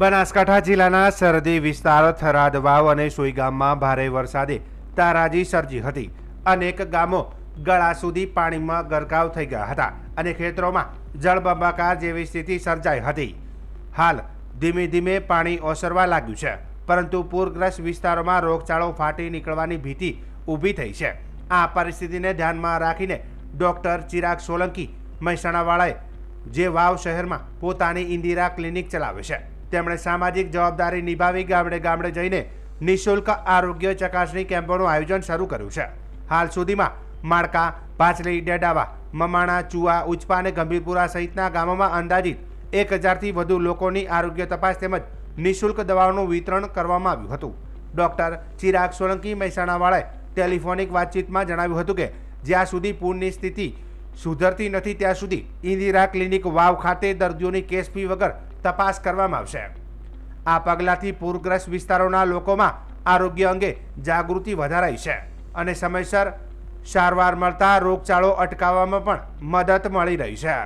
બનાસકાંઠા જિલ્લાના સરહદી વિસ્તાર થરાદ વાવ અને સોઈ ગામમાં ભારે વરસાદે તારાજી સર્જી હતી. અનેક ગામો ગળા સુધી પાણીમાં ગરકાવ થઈ ગયા હતા અને ખેતરોમાં જળબંબાકાર જેવી સ્થિતિ સર્જાઈ હતી. હાલ ધીમે ધીમે પાણી ઓસરવા લાગ્યું છે, પરંતુ પૂરગ્રસ્ત વિસ્તારોમાં રોગચાળો ફાટી નીકળવાની ભીતિ ઊભી થઈ છે. આ પરિસ્થિતિને ધ્યાનમાં રાખીને ડૉક્ટર ચિરાગ સોલંકી મહેસાણાવાળાએ જે વાવ શહેરમાં પોતાની ઇન્દિરા ક્લિનિક ચલાવે છે. તેમણે સામાજિક જવાબદારી નિભાવી ગામડે ગામડે જઈને નિઃશુલ્ક આરોગ્ય ચકાસણી કેમ્પોનું આયોજન શરૂ કર્યું છે. હાલ સુધીમાં માળકા, પાછલી ડેડાવા, મમાણા, ચુવા, ઉચપા અને ગંભીરપુરા સહિતના ગામોમાં અંદાજિત એક હજારથી વધુ લોકોની આરોગ્ય તપાસ તેમજ નિઃશુલ્ક દવાઓનું વિતરણ કરવામાં આવ્યું હતું. ડોક્ટર ચિરાગ સોલંકી મહેસાણાવાળાએ ટેલિફોનિક વાતચીતમાં જણાવ્યું હતું કે, જ્યાં સુધી પૂરની સ્થિતિ સુધરતી નથી, ત્યાં સુધી ઇન્દિરા ક્લિનિક વાવ ખાતે દર્દીઓની કેસ ફી વગર તપાસ કરવામાં આવશે. આ પગલાંથી પૂરગ્રસ્ત વિસ્તારોના લોકોમાં આરોગ્ય અંગે જાગૃતિ વધારાઈ છે અને સમયસર સારવાર મળતા રોગચાળો અટકાવવામાં પણ મદદ મળી રહી છે.